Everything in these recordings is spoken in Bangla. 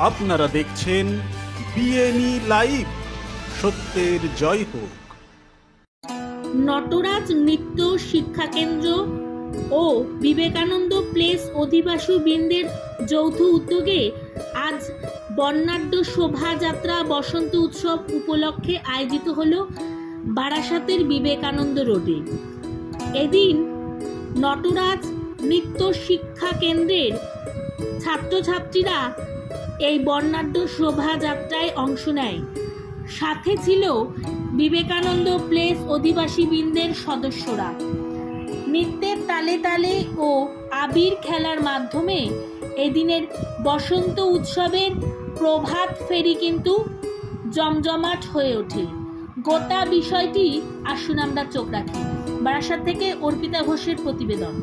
আপনারা দেখছেন বিএনই লাইভ সত্যের জয় হোক। নটরাজ নৃত্য শিক্ষা কেন্দ্র ও বিবেকানন্দ প্লেস অধিবাসী বৃন্দের যৌথ উদ্যোগে আজ বর্ণাঢ্য শোভাযাত্রা বসন্ত উৎসব উপলক্ষে আয়োজিত হল বারাসাতের বিবেকানন্দ রোডে। এদিন নটরাজ নৃত্য শিক্ষা কেন্দ্রের ছাত্রছাত্রীরা এই বর্ণাঢ্য শোভাযাত্রায় অংশ নেয়। সাথে ছিল বিবেকানন্দ প্লেস অধিবাসী বৃন্দের সদস্যরা। নৃত্যের তালে তালে ও আবির খেলার মাধ্যমে এদিনের বসন্ত উৎসবের প্রভাত ফেরি কিন্তু জমজমাট হয়ে ওঠে। গোটা বিষয়টি আসুন আমরা চোখ রাখি। বারাসাত থেকে অর্পিতা ঘোষের প্রতিবেদন।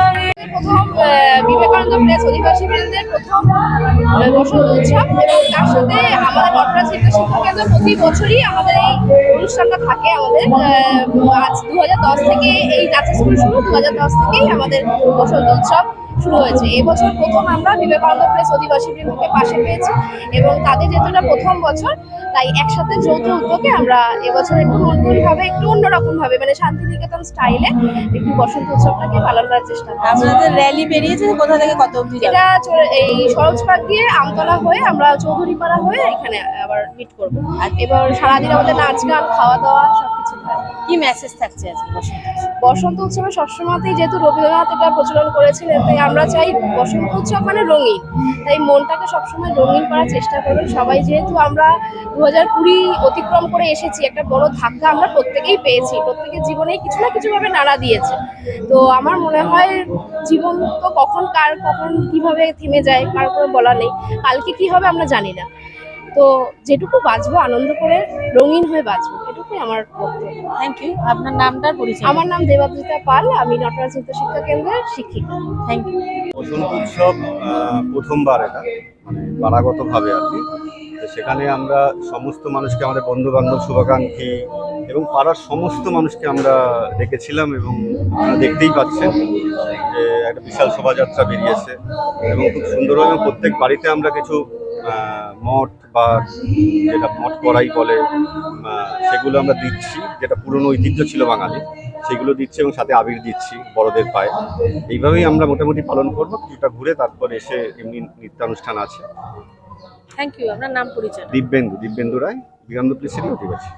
প্রথম বিবেকানন্দ প্রেস অধিবাসী বৃন্দের প্রথম বসন্ত উৎসব। এবং তার সাথে আমাদের নটরাজ নৃত্য শিক্ষা কেন্দ্র প্রতি বছরই আমাদের এই অনুষ্ঠানটা থাকে আমাদের। আজ দু থেকে এই নাচের স্কুল শুরু দু হাজার দশ থেকেই আমাদের বসন্ত উৎসব শুরু হয়েছে। এবছর প্রথম আমরা বিবেকানন্দ প্রেস অধিবাসী বৃন্দকে পাশে পেয়েছি। এবং তাদের যেহেতু এটা প্রথম বছর তাই একসাথে যৌথ উদ্যোগে আমরা এবছর একটু নতুনভাবে একটু অন্যরকম ভাবে মানে শান্তিনিকেতন স্টাইলে একটু বসন্ত উৎসবটাকে পালন করার চেষ্টা করি আপনাদের র্যালি বেরিয়েছে? কোথা থেকে কত অবধি এটা এই সরোজ পার্ক দিয়ে আমতলা হয়ে আমরা চৌধুরীপাড়া হয়ে এখানে আবার মিট করব। আর এবার সারাদিন আমাদের নাচ গান খাওয়া দাওয়া থাকবে কি মেসেজ থাকছে আজকে বসন্ত উৎসবে? সবসময়তেই যেহেতু রবীন্দ্রনাথ এটা প্রচলন করেছিলেন, তাই আমরা চাই বসন্ত উৎসব মানে রঙিন। তাই মনটাকে সবসময় রঙিন করার চেষ্টা করবেন। সবাই যেহেতু আমরা দু হাজার কুড়ি অতিক্রম করে এসেছি, একটা বড় ধাক্কা আমরা প্রত্যেকেই পেয়েছি, প্রত্যেকের জীবনেই কিছু না কিছুভাবে নাড়া দিয়েছে। তো আমার মনে হয় জীবন তো কখন কার কখন কীভাবে থেমে যায়, কার কোনো বলা নেই, কালকে কি হবে আমরা জানি না। তো যেটুকু বাঁচবো আনন্দ করে রঙিন হয়ে বাঁচবো। এটুকুই আমার বক্তব্য থ্যাংক ইউ আপনার নামটা পরিচয় আমার নাম দেবাদ্রিতা পাল আমি নটরাজ নৃত্য শিক্ষা কেন্দ্রের শিক্ষিকা। থ্যাংক ইউ বসন্ত উৎসব প্রথমবার এটা মানে পাড়াগতভাবে আর কি। তো সেখানে আমরা সমস্ত মানুষকে আমাদের বন্ধু বান্ধব শুভাকাঙ্ক্ষী এবং পাড়ার সমস্ত মানুষকে আমরা ডেকেছিলাম এবং আপনারা দেখতেই পাচ্ছেন যে একটা বিশাল শোভাযাত্রা বেরিয়েছে এবং খুব সুন্দরভাবে প্রত্যেক বাড়িতে আমরা কিছু মঠ বা যেটা মঠ করাই বলে সেগুলো আমরা দিচ্ছি যেটা পুরনো ঐতিহ্য ছিল বাঙালি সেগুলো দিচ্ছি এবং সাথে আবির দিচ্ছি বড়দের পায়ে। এইভাবেই আমরা মোটামুটি পালন করব কিছুটা ঘুরে তারপর এসে এমনি নৃত্যানুষ্ঠান আছে। থ্যাংক ইউ আপনার নাম পরিচয়। দিব্যেন্দু দিব্যেন্দু রায় বিগান্দু প্লেসেরই অধিবাসী